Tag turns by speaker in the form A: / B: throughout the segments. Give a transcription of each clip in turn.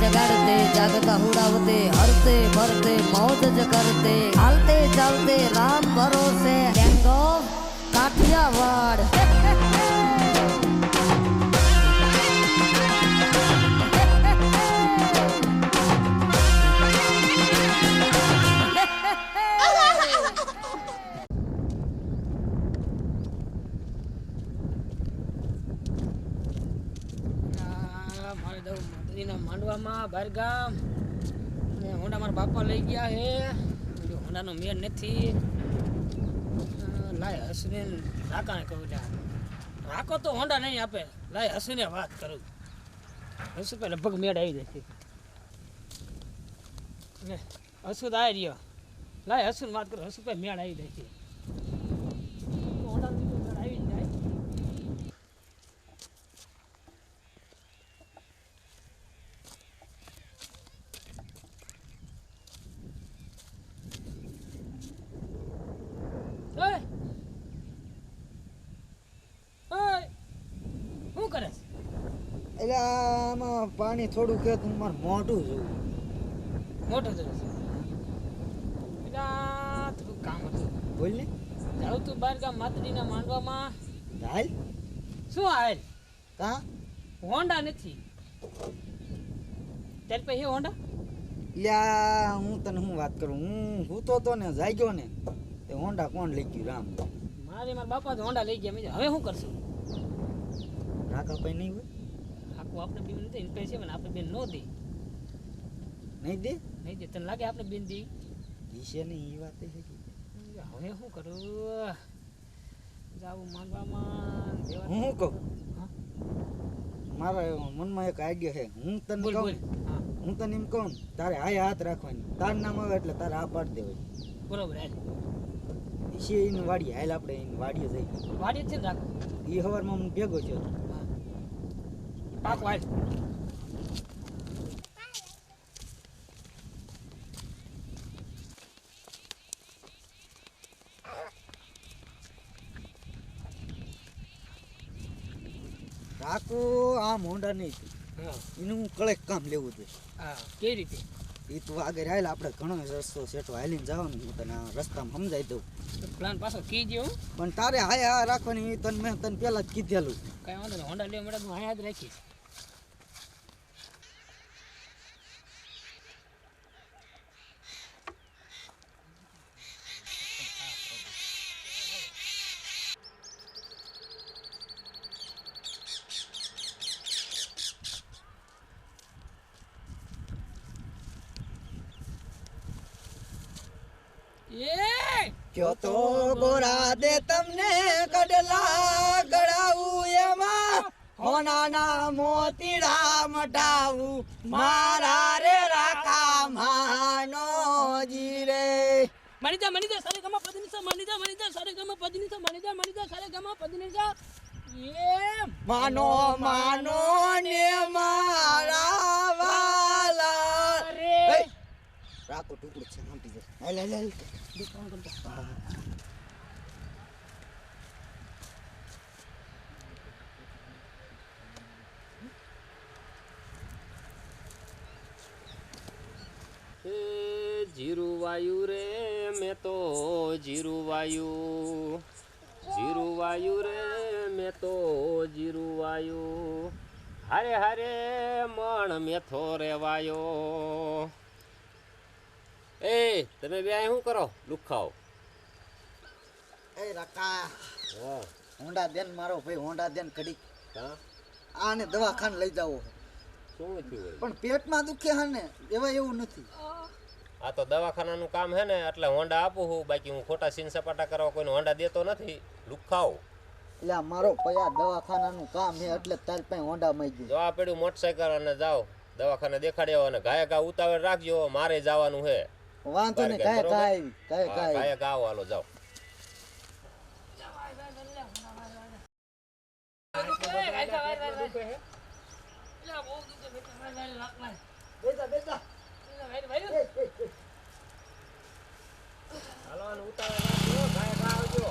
A: जगाड़ते जागता हुड़ावते हरते भरते मौज ज करते हालते चालते राम भरोसे गैंग ऑफ काठियावाड़
B: મંત્રીના માંડવામાં બહારગામ અને હોન્ડા મારા બાપા લઈ ગયા જો હોન્ડાનો મેળ નથી. લાય હસને રાકાને કહું રાખો તો હોન્ડા નહીં આપે. લાય હસીને વાત કરું. હસુ પહેલાં લગભગ મેળ આવી જશે ને હસુ તો આવી રહ્યો લાય હસુ વાત કરું. હસુ પે મેળ આવી જશે હોન્ડાનો બીજો મેળ આવી જ જાય ઓય ઓય શું કરે છે?
C: એટલે આમાં પાણી થોડું કે તું મારું મોઢું જોવું.
B: મોટું છે. પેલા થોડું કામ હતું.
C: બોલ ને
B: જાઉં તું બહાર ગામ માતડીના માંડવામાં.
C: હાલ?
B: શું હાલ?
C: કા?
B: હોન્ડા નથી. ત્યારે પછી હોન્ડા?
C: લ્યા હું તને શું વાત કરું? હું હું તો ને જાગ્યો ને તે હોન્ડા કોણ લઈ ગયું રામ?
B: મારે મારા બાપા તો હોન્ડા લઈ ગયા. મેં હવે શું કરશું?
C: રાકા ભાઈ નહીં હોય?
B: આખું આપણે બેન નથી કહે છે આપણે બેન નો દે.
C: નહીં દે?
B: નહીં દે. તને લાગે આપણે બેન દી?
C: વિશે નહીં એ વાત છે
B: હવે શું કરું? જાવું માંગવામાં
C: હું શું કહું? મારા મનમાં એક આઈડિયા છે. હું તને કહું?
B: હા.
C: તને એમ કહું તારે હાય હાથ રાખવાની. તાર નામ આવે એટલે તારે આ પાડ દેવાય.
B: બરોબર
C: વિશે એને વાડીએ હાલ આપણે એની વાડીએ જઈ
B: વાડીએ છે રાખો
C: એ સવારમાં હું ભેગો છે
B: હા પાક વાળ
C: રાખું આમ હોન્ડા નહીં એનું હું કળેક કામ લેવું છે.
B: હા કેવી રીતે?
C: એ તું આગળ હાલ આપણે ઘણો રસ્તો સેટો હાલીને જવાનું હું તને રસ્તામાં સમજાઈ દઉં.
B: પ્લાન પાછો કીજો
C: પણ તારે હાય હા રાખવાની તને મેં તને પહેલા જ કીધેલું.
B: કઈ વાંધો નહીં હોન્ડા લેવા મળે હું હાય જ રાખીશ એ
C: કયો તો ગોરા દે તમને કડલા ગળાવું એમાં. હોનાના મોતીડા મટાવું મારા રે રાખા માનો જીરે.
B: મણિતા મણિતા સારે ગમા પદનિસા મણિતા મણિતા સારે ગમા પદનિસા મણિતા મણિતા સારે ગમા પદનિસા એ
C: માનો માનો ને મારા વાલા. રે રાખો ટુકડું છે નામટી જાય લે લે હાલ.
D: એ જીરું વાયુ રે, મેં તો જીરું વાયુ જીરું વાયુ રે, મેં તો જીરું વાયુ હારે હારે મણ મેથો રે વાયો એ તમે બે શું કરો? લુખાઓ
C: એ રકા
D: હા.
C: હોન્ડા દેન મારો ભાઈ હોંડા દેન કડી.
D: હા?
C: આને દવાખાને લઈ જાવો.
D: શું થયું
C: પણ પેટમાં દુખે હા ને એવા એવું નથી.
D: આ તો દવાખાનાનું કામ હે ને એટલે હોંડા આપું છું બાકી હું ખોટા સીન સપાટા કરવા કોઈને હોન્ડા દેતો નથી. લુખાઓ
C: એટલે મારો પયા દવાખાનાનું કામ હે એટલે તાર પાસે હોંડા મઈ ગયું
D: જવા પડ્યું મોટરસાયકલ અને જાઓ. દવાખાને દેખાડી અને આ ઉતાવળ રાખજો મારે જવાનું છે
C: વાંધો ને કાંઈ? કાંઈ કાંઈ કાંઈ.
D: આવો હાલો જાઓ.
C: બેસા બેસા
D: હાલો અને ઉતાવળ રાખજો ગાયક આવજો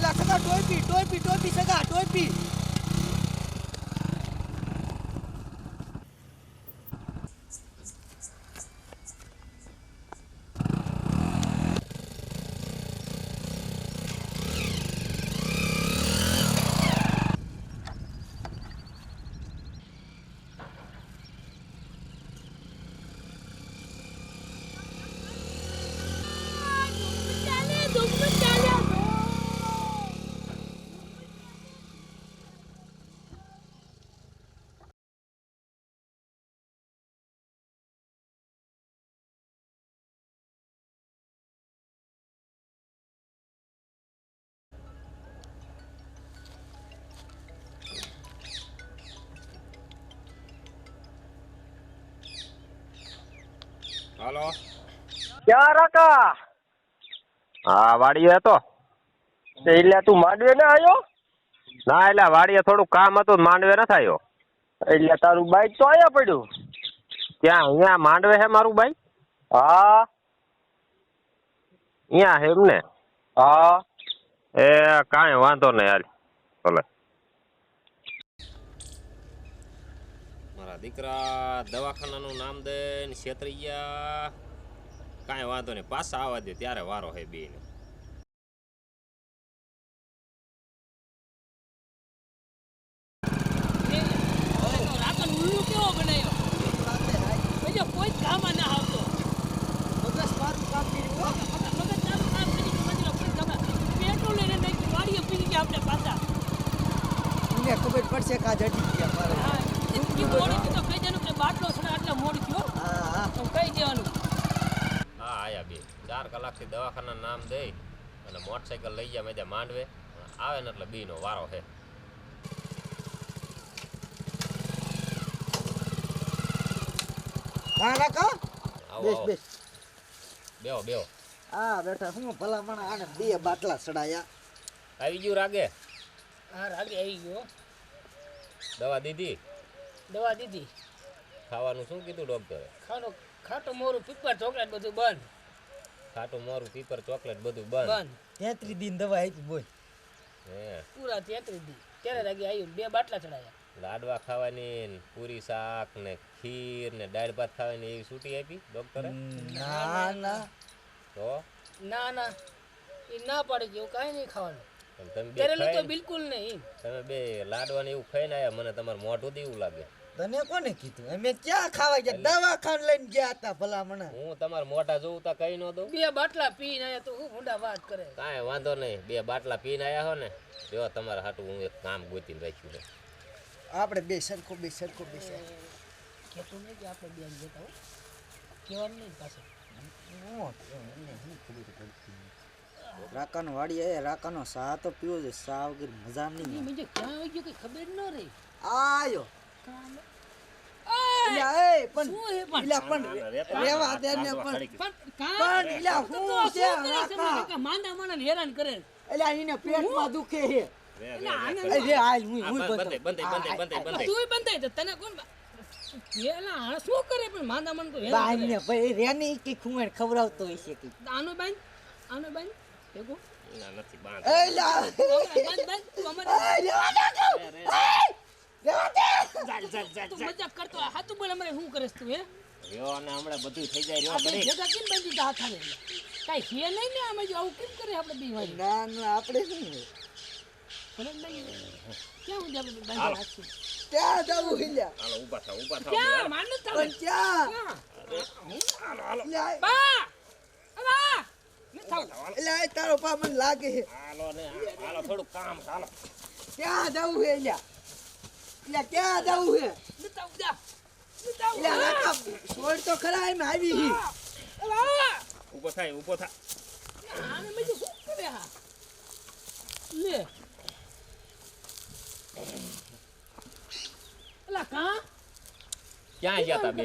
C: લે ટોપી ટોપી ટોપી સગા ટોપી
D: હાલો.
E: ક્યાં રાકા.
D: હા વાડીએ હતો.
E: એટલે તું માંડવે ના આવ્યો
D: ના એટલે વાડીએ થોડું કામ હતું માંડવે ન થયો
E: એટલે તારું બાઈક તો અહીંયા પડ્યું.
D: ત્યાં અહીંયા માંડવે છે મારું બાઈક?
E: હા.
D: અહીંયા છે એમ ને
E: હા.
D: એ કાંઈ વાંધો નહીં હાલ. ભલે. દીકરા દવાખાનાનું નામ દઈને છેતરી ગયા કાંઈ વાંધો નહીં, પાછા આવવા દે ત્યારે વારો હે બેને
B: ખબર
C: પડશે કે આ જડી ગયા
B: મોડી તો કહી દેવાનું કે બાટલો છે ને આટલા મોડી થયો.
C: હા હા.
B: તો કહી દેવાનું.
D: હા આયા બે. ચાર કલાકથી દવાખાના નામ દઈ અને મોટરસાઇકલ લઈ ગયા મેં માંડવે. આવે ને એટલે બીનો વારો છે.
C: હા રાકા બેસ બેસ.
D: બેહો બેહો.
C: હા બેટા હું ભલામણ આને બે બાટલા ચડાયા?
D: આવી ગયું રાગે?
B: હા રાગે આવી ગયો.
D: દવા દીધી?
B: દવા દીધી.
D: ખાવાનું શું કીધું ડોક્ટરે
B: ખાનો ખાટું મોરું પીપર ચોકલેટ બધું બંધ.
D: ખાટું મોરું પીપર ચોકલેટ બધું બંધ?
B: તેત્રીસ
C: તેત્રી દિન દવા આપી બોલ.
D: હે.
B: પૂરા તેત્રીસ દી ત્યારે લાગી આવ્યું બે બાટલા ચડાયા.
D: લાડવા ખાવાની પૂરી શાક ને ખીર ને દાળ ભાત ખાવાની એવી છૂટી આપી ડોક્ટરે
C: ના ના.
D: તો?
B: ના ના. એ ના પાડે એવું કાંઈ નહીં ખાવાનું. તેરેલું તો બિલકુલ નહીં
D: તમે બે લાડવા એવું ખાઈને આવ્યા મને તમારું મોઢું દેવું લાગે.
C: તને કોને કીધું? અમે ક્યાં ખાવા ગયા? દવાખાને લઈને ગયા હતા ભલામણ.
D: હું તમારા મોટા જોઉં તો કઈ ન દઉં?
B: બે બાટલા પીને આયા તો હું ભૂંડા વાત કરે.
D: કાંઈ વાંધો નહીં. બે બાટલા પીને આયા હો ને જો તમારા હાટું હું એક કામ ગોતીને રાખ્યું છે.
C: આપણે બે સરખો બે સરખો બે
B: કહેતું નહીં કે આપણે બે જતા હો. કહેવાનું નહીં પાછું.
C: રાકાનો વાડી એ રાકાનો સા તો પીવો છે સા વગર મજા નહીં
B: બીજું ક્યાં આવી ગયો કઈ ખબર ન રહી.
C: આયો.
B: મને કે હેરાન કરે
C: એલા એને પેટમાં દુખે છે.
B: એટલે આને
C: એ રે હાલ હું
D: આ
C: હું
D: બંધ બંધ બંધ બંધ
B: તું તો પણ માંદા માણસ તો
C: ને
B: ભેગું
D: ના નથી બાંધ
C: એલા
B: બાંધ બાંધ તું અમારે તું મજાક કરતો હોય. હાથું બોલ અમારે શું કરે છે તું હે
D: રહ્યો ને હમણાં બધું થઈ જાય રહ્યો
B: આપણે
D: ઘડીક.
B: ભેગા કેમ બાંધી તા હાથાને કાંઈ છે નહીં ને આમાં જો આવું કેમ કરે આપણે બી વાળી
C: ના ના આપણે શું
B: ભલે નહીં ક્યાં સુધી આપણે બાંધી રાખશું
C: ક્યાં જવું હિલ્યા
D: હાલો ઊભા થાવ ઊભા થાવ
B: ક્યાં માનત
C: પણ ક્યાં ઇલા
B: બા બા નથી થાવ
C: તારો પા મને લાગે છે.
D: હાલો ને હાલો થોડું કામ ચાલો
C: ક્યાં જવું છે ક્યાં જવું છોડ તો ખરા એમ આવી
D: ઊભો થાય
B: લે એલા કા
D: ક્યાં ગયા તા બે?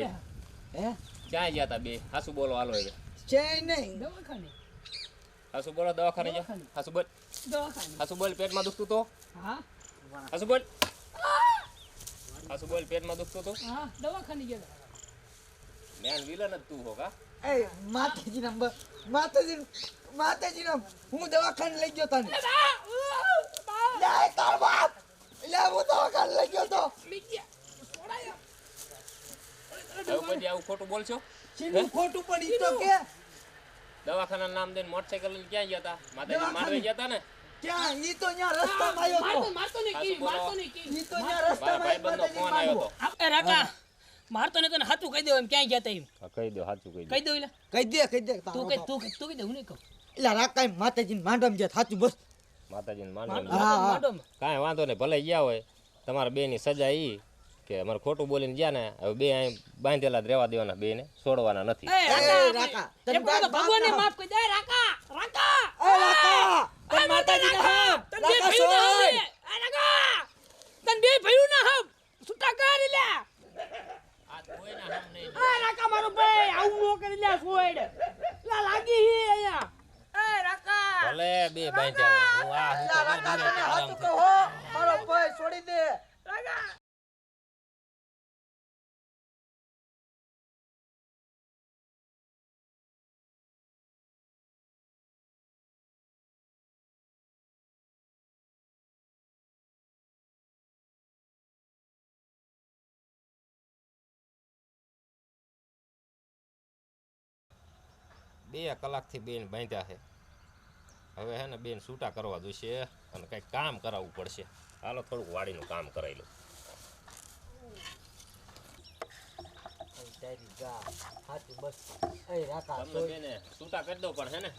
C: હે?
D: ક્યાં ગયા તા બે? હાસુ બોલો હાલો હવે.
C: છે નહીં.
B: દવાખાને
D: હાસુ બોલો દવાખાને જા.
B: દવાખાને.
D: હાસુ બોલ.
B: દવાખાને?
D: હાસુ બોલ પેટમાં દુખતું તો?
B: હા.
D: હાસુ બોલ. હાસુ બોલ પેટમાં દુખતું તો?
B: હા દવાખાને ગયા.
D: મેન વિલન જ તું હો કા?
C: એ માતાજી નંબર માતાજી માતાજી નો હું દવાખાને લઈ ગયો તને.
B: બા! બા!
D: હવે પછી આવું ખોટું બોલશો?
C: ખોટું પણ ઈ તો કે
D: દવાખાના નામ દઈને મોટરસાઇકલ લઈને ક્યાં ગયા હતા? માતાજી માંડવે ગયા હતા ને?
C: ક્યાં? ઈ તો ન્યા રસ્તામાં આવ્યો તો
B: મારતો
D: સાચું.
C: ઈ તો ન્યા રસ્તામાં
D: ભાઈબંધનો ફોન આવ્યો હતો
B: એ રાકા મારતો ને તને હાથું કહી દઉં એમ ક્યાં ગયા એમ?
D: કહી દો સાચું કહી દો.
B: કહી એટલે
C: કહી દે કહી દે.
B: તું કહી તું. તું કહી દે હું નહીં કહું.
C: એટલે માતાજીને થાચું બસ
D: માતાજીને
B: માંડો
D: માંડમ
C: હા, હા.
D: કાંઈ વાંધો નહીં ભલે ગયા હોય તમારા બેની સજા ઈ. કે અમારે ખોટું બોલીને ગયા ને હવે બે અહીં બાંધેલા જ રહેવા દેવાના બેને છોડવાના નથી.
B: રાકા
C: રાકા,
B: એ
C: તને
B: પણ તો
C: બાપ
B: ભગવાનને માફ કરી દે રાકા
C: એ
B: તને બે ભયું ના હમ. એ રાકા. તને બે ભયું ના હમ. છૂટા કર લે.
D: આ કોઈના હામ નહીં.
B: એ રાકા મારો ભાઈ આવું નો કરી લે સોયડ. લા લાગી હી અહીંયા. એ રાકા.
D: ભલે બે બાંધ્યા હું આ હું તો
C: રાકા તને
D: બાંધીને
C: કહો મારો ભાઈ છોડી દે.
B: રાકા.
D: બે કલાકથી બેન બાંધ્યા છે. હવે હે ને બેન છૂટા કરવા જોઈશે અને કંઈક કામ કરાવવું પડશે. હાલો થોડુંક વાડીનું કામ કરાવી લો
C: તારી જા હાચું બસ એ રાકા
D: તમને બેને છૂટા કરી દો પણ હે ને?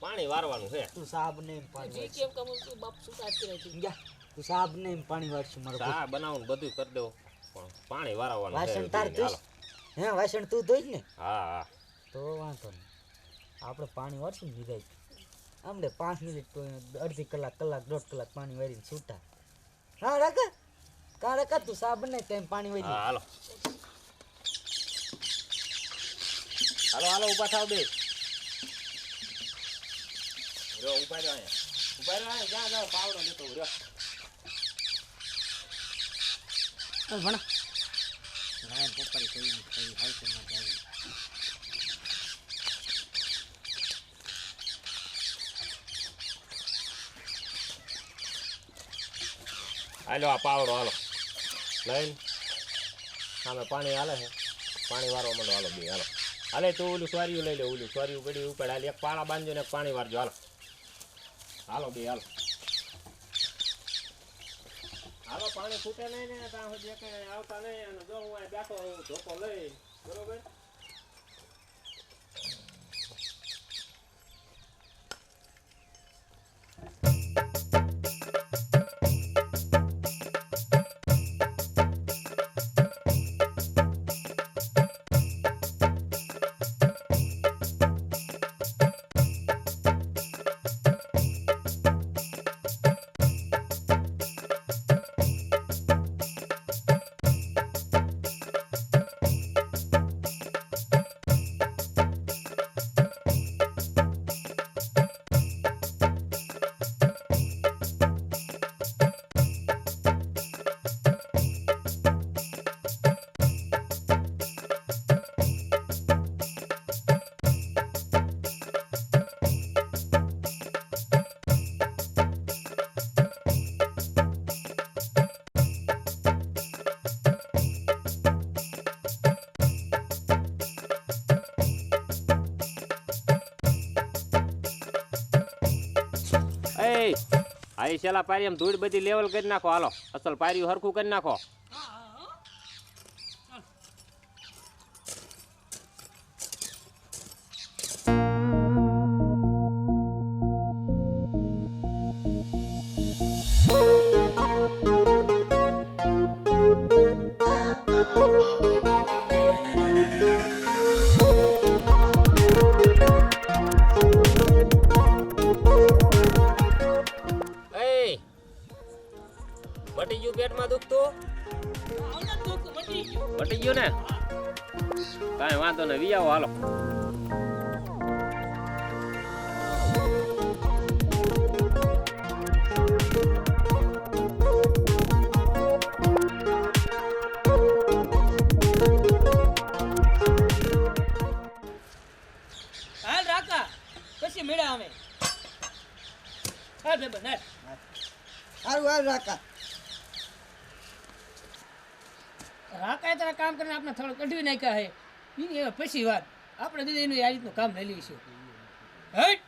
D: પાણી વારવાનું છે.
C: તું સાબ ને પાણી
B: જે કેમ કમ તું બાપ તું
C: તું સાબ ને પાણી વાળશું મારો ભાઈ.
D: બનાવવાનું બધું કરી દો પણ પાણી વારવાનું છે
C: વાસણ તાર
D: બેને,
C: હે વાસણ તું ધોઈ ને?
D: હા હા.
C: તો વાંધો નહીં. આપણે પાણી વાળશું ને નિરાય આમડે પાંચ મિનિટ તો અડધી કલાક કલાક દોઢ કલાક પાણી વાળીને છૂટા. હા રાકા કા રાકા તું સાબ ને તેમ પાણી
D: હા
C: વાળી
D: હાલો. હાલો હાલો ઊભા થાવ બે. જો ઊભા રહ્યો અહીંયા. ઊભા રહ્યો અહીંયા જ્યાં જાઓ પાવડો લેતો રહ્યો.
C: ભણા. ના પોપારી કહ્યું કહ્યું હાલ તો ના જાવું.
D: હાલો આ પાવડો હાલો. લઈને સામે પાણી હાલે છે. પાણી વારવા માંડો, હાલો બે, હાલો. હાલે તું ઓલું સ્વારીયું લઈ લે, ઓલું સ્વારીયું પડી ઉપર. હાલ એક પાળા બાંધજો ને પાણી વારજો, હાલો. હાલો બે, હાલો. હાલો, પાણી ફૂટે નહીં ને, ત્યાં સુધી આવતા નહીં અને જો હું બેઠો ધોકો લઈ, બરોબર? આઈ છેલ્લા પારી એમ ધૂળ બધી લેવલ કરી નાખો. હાલો, અસલ પાર્યું હરખું કરી નાખો. મટી ગયું પેટમાં દુખતું?
B: વટી દુઃખ ગયું
D: ને? કાંઈ વાંધો ને વિયાવો હાલો.
B: હાલ રાકા પછી મેળા અમે. હાલ બન હાલ.
C: સારું હાલ રાખા
B: રાકાએ તારા કામ કરીને આપણે થોડું કઢવી નાખ્યા હે. એની પછી વાત. આપણે દીદી એનું આ રીતનું કામ લઈ લઈશું. હટ!